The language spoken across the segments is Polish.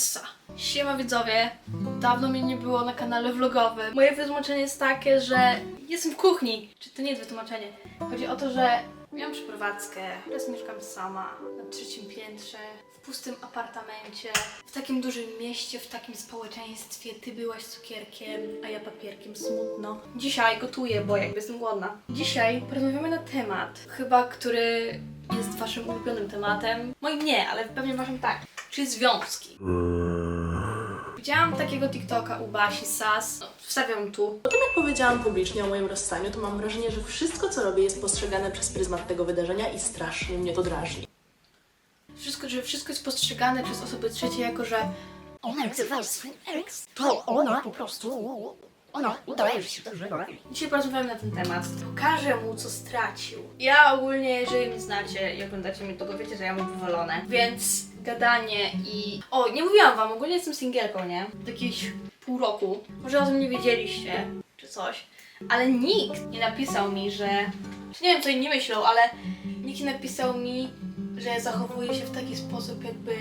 Essa. Siema widzowie, dawno mnie nie było na kanale vlogowym. Moje wytłumaczenie jest takie, że jestem w kuchni. Czy to nie jest wytłumaczenie? Chodzi o to, że miałam przeprowadzkę, teraz mieszkam sama na trzecim piętrze, w pustym apartamencie, w takim dużym mieście, w takim społeczeństwie. Ty byłaś cukierkiem, a ja papierkiem, smutno. Dzisiaj gotuję, bo jakby jestem głodna. Dzisiaj porozmawiamy na temat, chyba który jest waszym ulubionym tematem. Moim nie, ale pewnie waszym tak. Czyli związki. Widziałam takiego TikToka u Basi Sas. No, wstawiam tu. Jak powiedziałam publicznie o moim rozstaniu, to mam wrażenie, że wszystko, co robię, jest postrzegane przez pryzmat tego wydarzenia i strasznie mnie to drażni. Wszystko, że wszystko jest postrzegane przez osoby trzecie jako, że Ona wzywa swój ex, to ona po prostu, ona udaje, że się dobrze bawi. Dzisiaj porozmawiamy na ten temat. Pokażę mu, co stracił. Ja ogólnie, jeżeli mnie znacie i oglądacie mnie, to go wiecie, że ja mam wywalone. Więc gadanie i... O, nie mówiłam wam, ogólnie jestem singielką, nie? Od jakiegoś pół roku. Może o tym nie wiedzieliście, czy coś. Ale nikt nie napisał mi, że... Czy nie wiem, co inni myślą, ale nikt nie napisał mi, że zachowuję się w taki sposób, jakby...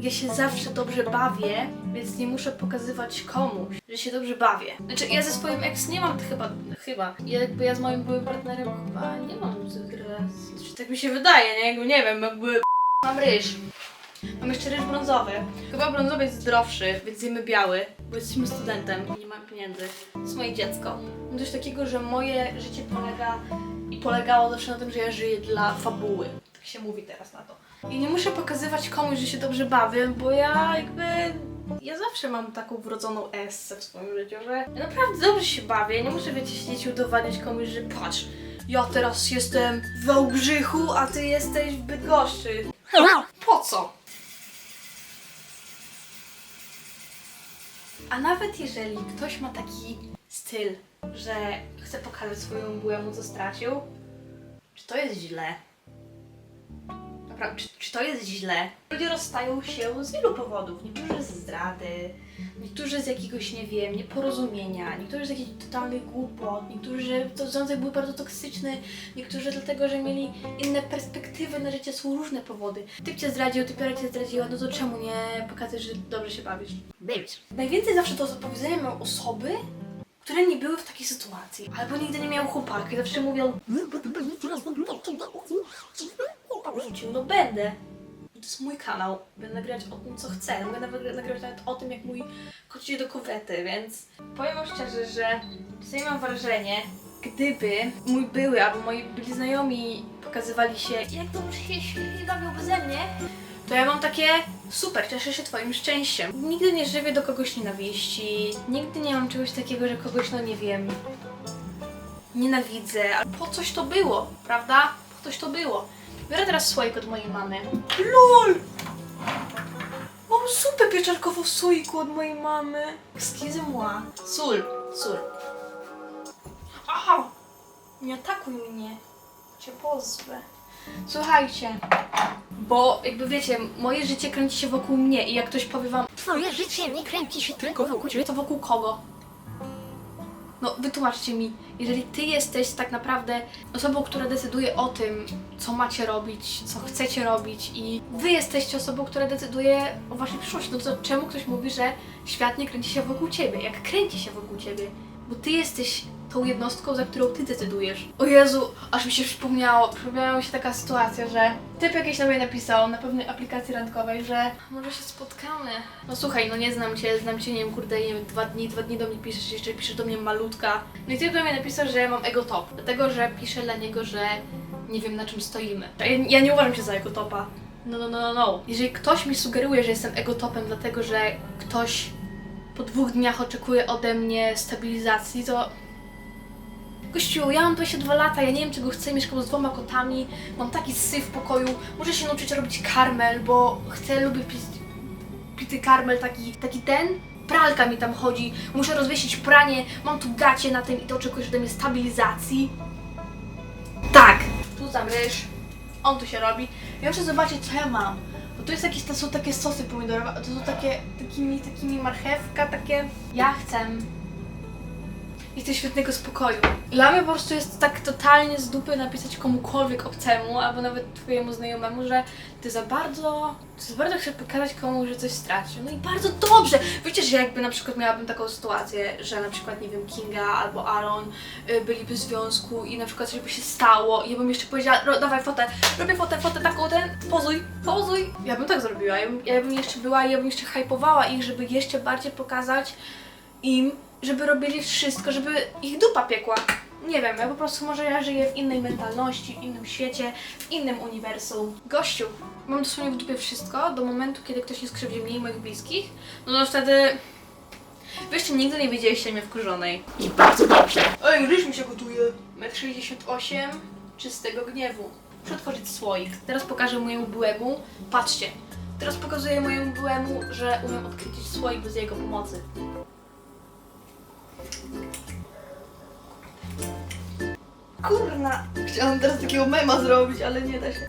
Ja się zawsze dobrze bawię, więc nie muszę pokazywać komuś, że się dobrze bawię. Znaczy, ja ze swoim ex nie mam chyba, chyba. Ja jakby ja z moim byłym partnerem chyba nie mam złych relacji. Znaczy, tak mi się wydaje, nie? Jakby nie wiem, jakby mam ryż. Mam jeszcze ryż brązowy. Chyba brązowy jest zdrowszy, więc zjemy biały, bo jesteśmy studentem i nie mam pieniędzy. To jest moje dziecko. Mam coś takiego, że moje życie polega i polegało zawsze na tym, że ja żyję dla fabuły. Tak się mówi teraz na to. I nie muszę pokazywać komuś, że się dobrze bawię, bo ja jakby. Ja zawsze mam taką wrodzoną essę w swoim życiu, że ja naprawdę dobrze się bawię. Nie muszę, wiecie, siedzieć i udowadniać komuś, że patrz, ja teraz jestem w Wałbrzychu, a ty jesteś w Bydgoszczy. Po co? A nawet jeżeli ktoś ma taki styl, że chce pokazać swoją byłemu, co stracił, czy to jest źle? Naprawdę, czy, czy to jest źle? Ludzie rozstają się z wielu powodów. Niektórzy z zdrady, niektórzy z jakiegoś, nie wiem, nieporozumienia, niektórzy z jakichś totalnych głupot, niektórzy, to związek był bardzo toksyczny, niektórzy dlatego, że mieli inne perspektywy na życie, są różne powody. Typ cię zdradził, typiara cię zdradziła, no to czemu nie pokazać, że dobrze się bawisz? Babies. Najwięcej zawsze do powiedzenia miał osoby, które nie były w takiej sytuacji, albo nigdy nie miały chłopaka i zawsze mówią, wrócił, no będę. To jest mój kanał, będę nagrywać o tym, co chcę. Mogę nawet nagrywać nawet o tym, jak mój kot idzie do kuwety, więc powiem wam szczerze, że czasami mam wrażenie, gdyby mój były albo moi byli znajomi pokazywali się, jak to się świetnie bawią beze mnie, to ja mam takie super, cieszę się twoim szczęściem. Nigdy nie żywię do kogoś nienawiści, nigdy nie mam czegoś takiego, że kogoś, no nie wiem, nienawidzę, ale po coś to było, prawda? Po coś to było. Biorę teraz słoik od mojej mamy. LOL! Mam zupę pieczarkową w słoiku od mojej mamy. Excusez-moi. Sól, sól. Aha! Nie atakuj mnie. Cię pozwę. Słuchajcie, bo jakby wiecie, moje życie kręci się wokół mnie i jak ktoś powie wam, Twoje życie nie kręci się tylko wokół ciebie. to wokół kogo? No, wytłumaczcie mi, jeżeli ty jesteś tak naprawdę osobą, która decyduje o tym, co macie robić, co chcecie robić i wy jesteście osobą, która decyduje o waszej przyszłości, no to czemu ktoś mówi, że świat nie kręci się wokół ciebie? Jak kręci się wokół ciebie? Bo ty jesteś tą jednostką, za którą ty decydujesz. O Jezu, aż mi się przypomniało, przypomniała mi się taka sytuacja, że typ jakiś na mnie napisał na pewnej aplikacji randkowej, że może się spotkamy. No słuchaj, no nie znam cię, znam cię, nie wiem, kurde, nie wiem, dwa dni, dwa dni do mnie piszesz, jeszcze piszesz do mnie malutka. No i typ do mnie napisał, że ja mam ego top, dlatego, że piszę dla niego, że nie wiem na czym stoimy. Ja, ja nie uważam się za ego topa. No, no, no, no, no. Jeżeli ktoś mi sugeruje, że jestem ego topem, dlatego, że ktoś po dwóch dniach oczekuje ode mnie stabilizacji, to Gościu, ja mam 22 lata, ja nie wiem czego chcę, mieszkam z dwoma kotami, mam taki syf w pokoju, muszę się nauczyć robić karmel, bo chcę, lubię pić pity karmel, taki, taki ten. Pralka mi tam chodzi, muszę rozwiesić pranie, mam tu gacie na tym i to oczekujesz ode mnie stabilizacji. Tak, tu zamryż, on tu się robi. Ja muszę zobaczyć co ja mam. Bo tu jest jakieś, to są takie sosy pomidorowe, to są takie, takimi, takimi marchewka, takie. Ja chcę i ty świetnego spokoju. Dla mnie po prostu jest tak totalnie z dupy napisać komukolwiek obcemu, albo nawet twojemu znajomemu, że ty za bardzo, ty za bardzo chcesz pokazać komuś, że coś stracił. No i bardzo dobrze! Wiecie, że jakby na przykład miałabym taką sytuację, że na przykład, nie wiem, Kinga albo Aaron y, byliby w związku i na przykład coś by się stało i ja bym jeszcze powiedziała, "Ro- dawaj fotę, robię fotę, fotę taką, ten, pozuj, pozuj. Ja bym tak zrobiła, ja bym, ja bym jeszcze była, ja bym jeszcze hypowała ich, żeby jeszcze bardziej pokazać im, żeby robili wszystko, żeby ich dupa piekła. Nie wiem, ja po prostu może ja żyję w innej mentalności, w innym świecie, w innym uniwersum. Gościu, mam dosłownie w dupie wszystko do momentu, kiedy ktoś nie skrzywdzi mnie i moich bliskich, no to wtedy... Wiesz, nigdy nie widzieliście mnie wkurzonej. I bardzo dobrze. Ej, ryż mi się gotuje. 1,68 m czystego gniewu. Muszę otworzyć słoik. Teraz pokażę mojemu byłemu. Patrzcie. Teraz pokazuję mojemu byłemu, że umiem odkryć słoik bez jego pomocy. Kurna! Chciałam teraz takiego mema zrobić, ale nie da się.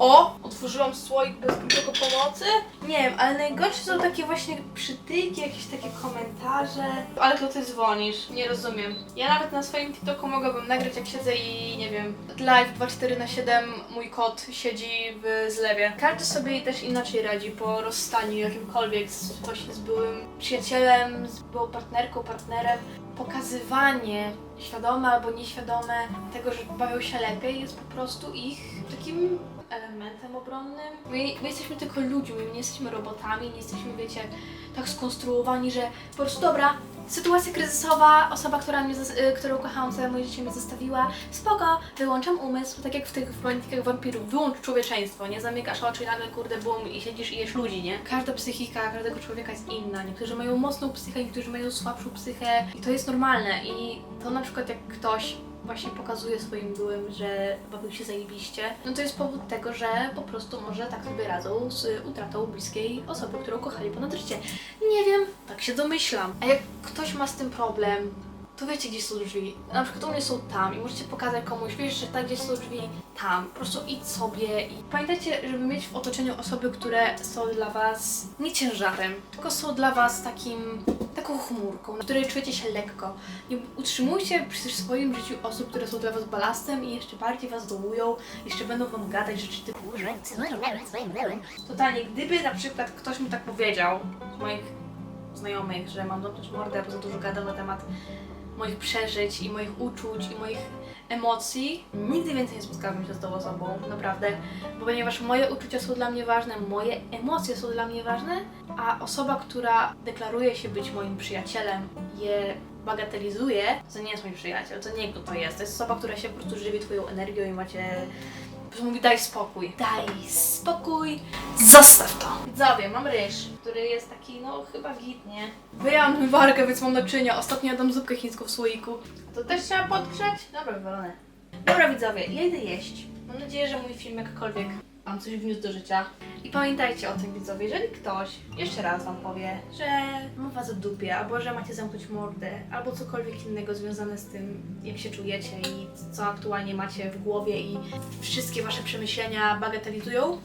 O! Otworzyłam słoik bez niczego pomocy. Nie wiem, ale najgorsze są takie właśnie przytyki, jakieś takie komentarze. Ale to ty dzwonisz, nie rozumiem. Ja nawet na swoim TikToku mogłabym nagrać jak siedzę i nie wiem, live 24 na 7 mój kot siedzi w zlewie. Każdy sobie też inaczej radzi po rozstaniu jakimkolwiek z, właśnie z byłym przyjacielem, z byłą partnerką, partnerem. Pokazywanie świadome albo nieświadome tego, że bawią się lepiej jest po prostu ich takim elementem obronnym. My, my jesteśmy tylko ludźmi, my nie jesteśmy robotami, nie jesteśmy, wiecie, tak skonstruowani, że po prostu dobra, sytuacja kryzysowa, osoba, która mnie, y, którą kochałam całe moje życie mnie zostawiła, spoko, wyłączam umysł, tak jak w tych politykach wampirów, wyłącz człowieczeństwo, nie zamykasz oczy i nagle kurde bum i siedzisz i jesz ludzi, nie? Każda psychika każdego człowieka jest inna, niektórzy mają mocną psychę, niektórzy mają słabszą psychę i to jest normalne i to na przykład jak ktoś właśnie pokazuje swoim byłym, że bawił się zajebiście, no to jest powód tego, że po prostu może tak sobie radzą z utratą bliskiej osoby, którą kochali ponad życie. Nie wiem, tak się domyślam. A jak ktoś ma z tym problem, to wiecie, gdzie są drzwi. Na przykład u mnie są tam i możecie pokazać komuś, wiesz, że tak, gdzie są drzwi, tam. Po prostu idź sobie i pamiętajcie, żeby mieć w otoczeniu osoby, które są dla Was nie ciężarem, tylko są dla Was takim, taką chmurką, na której czujecie się lekko. Nie utrzymujcie przy swoim życiu osób, które są dla Was balastem i jeszcze bardziej Was dołują, jeszcze będą Wam gadać rzeczy typu Totalnie, gdyby na przykład ktoś mi tak powiedział z moich znajomych, że mam dotknąć mordę, bo za dużo gadał na temat moich przeżyć i moich uczuć i moich emocji, nigdy więcej nie spotkałabym się z tą osobą, naprawdę, bo ponieważ moje uczucia są dla mnie ważne, moje emocje są dla mnie ważne, a osoba, która deklaruje się być moim przyjacielem, je bagatelizuje, to nie jest mój przyjaciel, to nie to jest, to jest osoba, która się po prostu żywi twoją energią i macie mówi daj spokój. Daj spokój. Zostaw to. Widzowie, mam ryż, który jest taki, no chyba git, nie? Wyjęłam zmywarkę, więc mam naczynia. Ostatnio jadam zupkę chińską w słoiku. To też trzeba podgrzać? Dobra, wywalone. Dobra widzowie, ja idę jeść. Mam nadzieję, że mój film jakkolwiek Wam coś wniósł do życia. I pamiętajcie o tym widzowie, jeżeli ktoś jeszcze raz Wam powie, że ma Was w dupie, albo że macie zamknąć mordę, albo cokolwiek innego związane z tym, jak się czujecie i co aktualnie macie w głowie i wszystkie Wasze przemyślenia bagatelizują,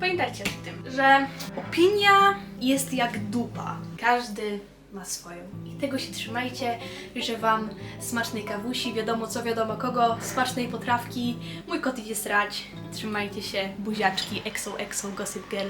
pamiętajcie o tym, że opinia jest jak dupa. Każdy ma swoją. I tego się trzymajcie. Życzę Wam smacznej kawusi, wiadomo co, wiadomo kogo, smacznej potrawki. Mój kot idzie srać. Trzymajcie się, buziaczki, exo, exo, gossip girl.